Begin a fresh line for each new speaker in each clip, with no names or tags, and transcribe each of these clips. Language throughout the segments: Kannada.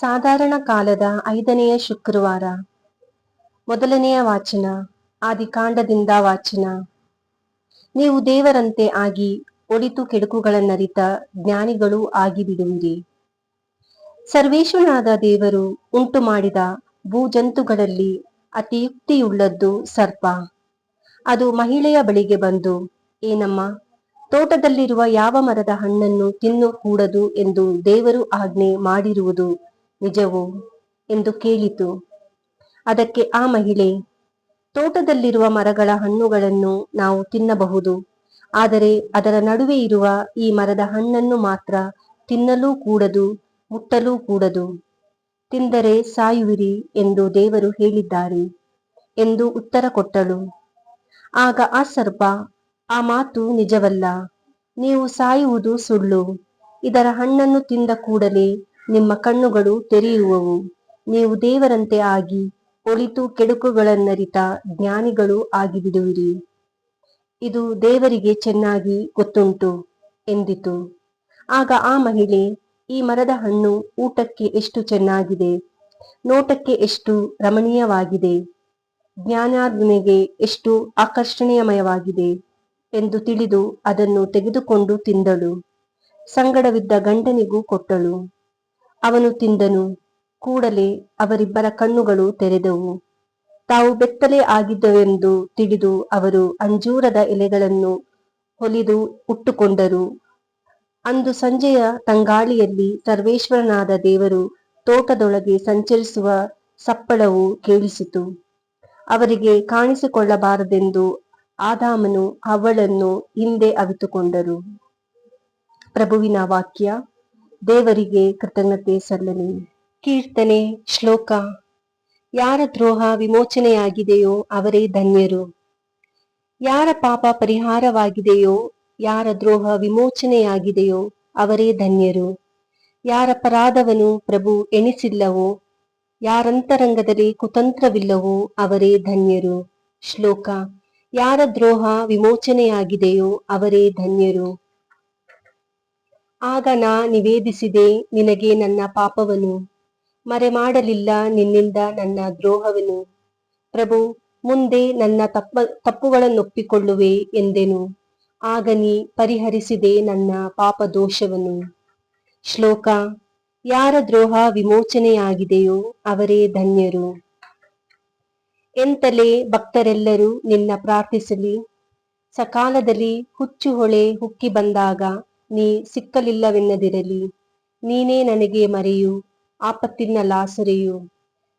ಸಾಧಾರಣ ಕಾಲದ ಐದನೆಯ ಶುಕ್ರವಾರ. ಮೊದಲನೆಯ ವಾಚನ, ಆದಿಕಾಂಡದಿಂದ ವಾಚನ. ನೀವು ದೇವರಂತೆ ಆಗಿ ಒಡಿತು ಕೆಡುಕುಗಳನ್ನರಿತ ಜ್ಞಾನಿಗಳು ಆಗಿಬಿಡುವಿರಿ. ಸರ್ವೇಶ್ವರನಾದ ದೇವರು ಉಂಟು ಮಾಡಿದ ಭೂಜಂತುಗಳಲ್ಲಿ ಅತಿಯುಕ್ತಿಯುಳ್ಳದ್ದು ಸರ್ಪ. ಅದು ಮಹಿಳೆಯ ಬಳಿಗೆ ಬಂದು, ಏನಮ್ಮ, ತೋಟದಲ್ಲಿರುವ ಯಾವ ಮರದ ಹಣ್ಣನ್ನು ತಿನ್ನು ಕೂಡದು ಎಂದು ದೇವರು ಆಜ್ಞೆ ಮಾಡಿರುವುದು ನಿಜವೋ ಎಂದು ಕೇಳಿತು. ಅದಕ್ಕೆ ಆ ಮಹಿಳೆ, ತೋಟದಲ್ಲಿರುವ ಮರಗಳ ಹಣ್ಣುಗಳನ್ನು ನಾವು ತಿನ್ನಬಹುದು, ಆದರೆ ಅದರ ನಡುವೆ ಇರುವ ಈ ಮರದ ಹಣ್ಣನ್ನು ಮಾತ್ರ ತಿನ್ನಲೂ ಕೂಡದು, ಮುಟ್ಟಲೂ ಕೂಡದು. ತಿಂದರೆ ಸಾಯುವಿರಿ ಎಂದು ದೇವರು ಹೇಳಿದ್ದಾರೆ ಎಂದು ಉತ್ತರ ಕೊಟ್ಟಳು. ಆಗ ಆ ಸರ್ಪ, ಆ ಮಾತು ನಿಜವಲ್ಲ, ನೀವು ಸಾಯುವುದು ಸುಳ್ಳು, ಇದರ ಹಣ್ಣನ್ನು ತಿಂದ ಕೂಡಲೇ ನಿಮ್ಮ ಕಣ್ಣುಗಳು ತೆರೆಯುವವು. ನೀವು ದೇವರಂತೆ ಆಗಿ ಒಳಿತು ಕೆಡುಕುಗಳನ್ನರಿತ ಜ್ಞಾನಿಗಳು ಆಗಿಬಿಡುವಿರಿ. ಇದು ದೇವರಿಗೆ ಚೆನ್ನಾಗಿ ಗೊತ್ತುಂಟು ಎಂದಿತು. ಆಗ ಆ ಮಹಿಳೆ, ಈ ಮರದ ಹಣ್ಣು ಊಟಕ್ಕೆ ಎಷ್ಟು ಚೆನ್ನಾಗಿದೆ, ನೋಟಕ್ಕೆ ಎಷ್ಟು ರಮಣೀಯವಾಗಿದೆ, ಜ್ಞಾನಾರ್ಜನೆಗೆ ಎಷ್ಟು ಆಕರ್ಷಣೀಯಮಯವಾಗಿದೆ ಎಂದು ತಿಳಿದು ಅದನ್ನು ತೆಗೆದುಕೊಂಡು ತಿಂದಳು. ಸಂಗಡವಿದ್ದ ಗಂಡನಿಗೂ ಕೊಟ್ಟಳು. ಅವನು ತಿಂದನು. ಕೂಡಲೇ ಅವರಿಬ್ಬರ ಕಣ್ಣುಗಳು ತೆರೆದವು. ತಾವು ಬೆತ್ತಲೆ ಆಗಿದ್ದವೆಂದು ತಿಳಿದು ಅವರು ಅಂಜೂರದ ಎಲೆಗಳನ್ನು ಹೊಲಿದು ಉಟ್ಟುಕೊಂಡರು. ಅಂದು ಸಂಜೆಯ ತಂಗಾಳಿಯಲ್ಲಿ ಸರ್ವೇಶ್ವರನಾದ ದೇವರು ತೋಟದೊಳಗೆ ಸಂಚರಿಸುವ ಸಪ್ಪಳವು ಕೇಳಿಸಿತು. ಅವರಿಗೆ ಕಾಣಿಸಿಕೊಳ್ಳಬಾರದೆಂದು ಆದಾಮನು ಅವಳನ್ನು ಹಿಂದೆ ಅವಿತುಕೊಂಡರು. ಪ್ರಭುವಿನ ವಾಕ್ಯ ದೇವರಿಗೆ ಕೃತಜ್ಞತೆ ಸಲ್ಲಲಿ ಕೀರ್ತನೆ, ಶ್ಲೋಕ. ಯಾರ ದ್ರೋಹ ವಿಮೋಚನೆಯಾಗಿದೆಯೋ ಅವರೇ ಧನ್ಯರು. ಯಾರ ಪಾಪ ಪರಿಹಾರವಾಗಿದೆಯೋ, ಯಾರ ದ್ರೋಹ ವಿಮೋಚನೆಯಾಗಿದೆಯೋ ಅವರೇ ಧನ್ಯರು. ಯಾರ ಪರಾಧವನು ಪ್ರಭು ಎಣಿಸಿಲ್ಲವೋ, ಯಾರಂತರಂಗದಲ್ಲಿ ಕುತಂತ್ರವಿಲ್ಲವೋ ಅವರೇ ಧನ್ಯರು. ಶ್ಲೋಕ. ಯಾರ ದ್ರೋಹ ವಿಮೋಚನೆಯಾಗಿದೆಯೋ ಅವರೇ ಧನ್ಯರು. ಆಗ ನಾ ನಿವೇದಿಸಿದೆ ನಿನಗೆ ನನ್ನ ಪಾಪವನು. ಮರೆಮಾಡಲಿಲ್ಲ ನಿನ್ನಿಂದ ನನ್ನ ದ್ರೋಹವನು. ಪ್ರಭು, ಮುಂದೆ ನನ್ನ ತಪ್ಪ, ತಪ್ಪುಗಳನ್ನೊಪ್ಪಿಕೊಳ್ಳುವೆ ಎಂದೆನು. ಆಗ ನೀ ಪರಿಹರಿಸಿದೆ ನನ್ನ ಪಾಪ ದೋಷವನು ಶ್ಲೋಕ, ಯಾರ ದ್ರೋಹ ವಿಮೋಚನೆಯಾಗಿದೆಯೋ ಅವರೇ ಧನ್ಯರು. ಎಂತಲೇ ಭಕ್ತರೆಲ್ಲರೂ ನಿನ್ನ ಪ್ರಾರ್ಥಿಸಲಿ. ಸಕಾಲದಲ್ಲಿ ಹುಚ್ಚು ಹೊಳೆ ಹುಕ್ಕಿ ಬಂದಾಗ ನೀ ಸಿಕ್ಕಲಿಲ್ಲವೆನ್ನದಿರಲಿ. ನೀನೇ ನನಗೆ ಮರೆಯು, ಆಪತ್ತಿನ ಲಾಸರೆಯು.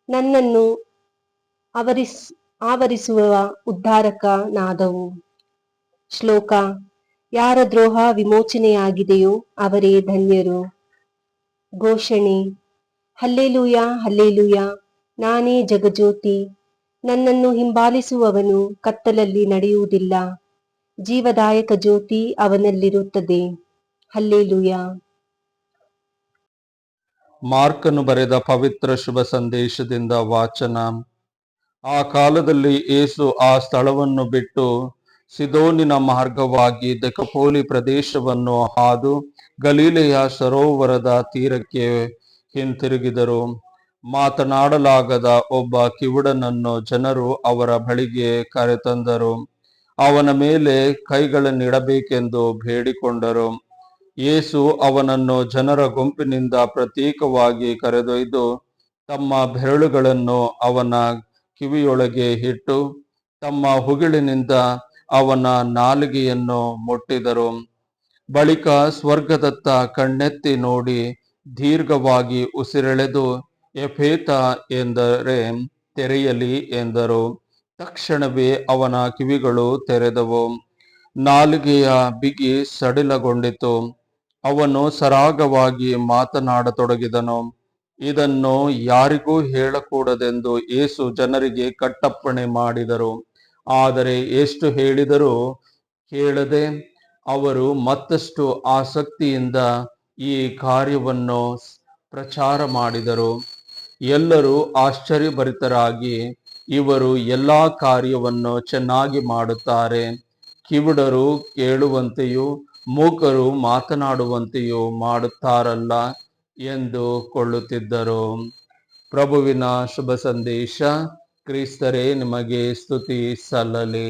ನನ್ನನ್ನು ಅವರಿಸ್, ಆವರಿಸುವ ಉದ್ಧಾರಕ ನಾದವು ಶ್ಲೋಕ, ಯಾರ ದ್ರೋಹ ವಿಮೋಚನೆಯಾಗಿದೆಯೋ ಅವರೇ ಧನ್ಯರು. ಘೋಷಣೆ, ಹಲ್ಲೇಲೂಯ ಹಲ್ಲೇಲೂಯ, ನಾನೇ ಜಗಜ್ಯೋತಿ. ನನ್ನನ್ನು ಹಿಂಬಾಲಿಸುವವನು ಕತ್ತಲಲ್ಲಿ ನಡೆಯುವುದಿಲ್ಲ. ಜೀವದಾಯಕ ಜ್ಯೋತಿ ಅವನಲ್ಲಿರುತ್ತದೆ. ಹಲ್ಲೇಲೂಯ.
ಮಾರ್ಕನು ಬರೆದ ಪವಿತ್ರ ಶುಭ ಸಂದೇಶದಿಂದ ವಾಚನ. ಆ ಕಾಲದಲ್ಲಿ ಏಸು ಆ ಸ್ಥಳವನ್ನು ಬಿಟ್ಟು ಸಿದೋನಿನ ಮಾರ್ಗವಾಗಿ ದಕಪೋಲಿ ಪ್ರದೇಶವನ್ನು ಹಾದು ಗಲೀಲೆಯ ಸರೋವರದ ತೀರಕ್ಕೆ ಹಿಂತಿರುಗಿದರು. ಮಾತನಾಡಲಾಗದ ಒಬ್ಬ ಕಿವುಡನನ್ನು ಜನರು ಅವರ ಬಳಿಗೆ ಕರೆತಂದರು. ಅವನ ಮೇಲೆ ಕೈಗಳನ್ನಿಡಬೇಕೆಂದು ಬೇಡಿಕೊಂಡರು. ಯೇಸು ಅವನನ್ನು ಜನರ ಗುಂಪಿನಿಂದ ಪ್ರತ್ಯೇಕವಾಗಿ ಕರೆದೊಯ್ದು ತಮ್ಮ ಬೆರಳುಗಳನ್ನು ಅವನ ಕಿವಿಯೊಳಗೆ ಇಟ್ಟು ತಮ್ಮ ಹುಗಿಳಿನಿಂದ ಅವನ ನಾಲಿಗೆಯನ್ನು ಮುಟ್ಟಿದರು. ಬಳಿಕ ಸ್ವರ್ಗದತ್ತ ಕಣ್ಣೆತ್ತಿ ನೋಡಿ ದೀರ್ಘವಾಗಿ ಉಸಿರೆಳೆದು, ಎಫೇತ ಎಂದರೆ ತೆರೆಯಲಿ ಎಂದರು. ತಕ್ಷಣವೇ ಅವನ ಕಿವಿಗಳು ತೆರೆದವು. ನಾಲಿಗೆಯ ಬಿಗಿ ಸಡಿಲಗೊಂಡಿತು. ಅವನು ಸರಾಗವಾಗಿ ಮಾತನಾಡತೊಡಗಿದನು. ಇದನ್ನು ಯಾರಿಗೂ ಹೇಳಕೂಡದೆಂದು ಏಸು ಜನರಿಗೆ ಕಟ್ಟಪ್ಪಣೆ ಮಾಡಿದರು. ಆದರೆ ಎಷ್ಟು ಹೇಳಿದರೂ ಕೇಳದೆ ಅವರು ಮತ್ತಷ್ಟು ಆಸಕ್ತಿಯಿಂದ ಈ ಕಾರ್ಯವನ್ನು ಪ್ರಚಾರ ಮಾಡಿದರು. ಎಲ್ಲರೂ ಆಶ್ಚರ್ಯಭರಿತರಾಗಿ ಇವರು ಎಲ್ಲ ಕಾರ್ಯವನ್ನು ಚೆನ್ನಾಗಿ ಮಾಡುತ್ತಾರೆ. ಕಿವುಡರು ಕೇಳುವಂತೆಯೂ ಮೂಕರು ಮಾತನಾಡುವಂತೆಯೂ ಮಾಡುತ್ತಾರಲ್ಲ ಎಂದು ಕೊಳ್ಳುತ್ತಿದ್ದರು. ಪ್ರಭುವಿನ ಶುಭ ಸಂದೇಶ ಕ್ರಿಸ್ತರೇ ನಿಮಗೆ ಸ್ತುತಿ ಸಲ್ಲಲಿ.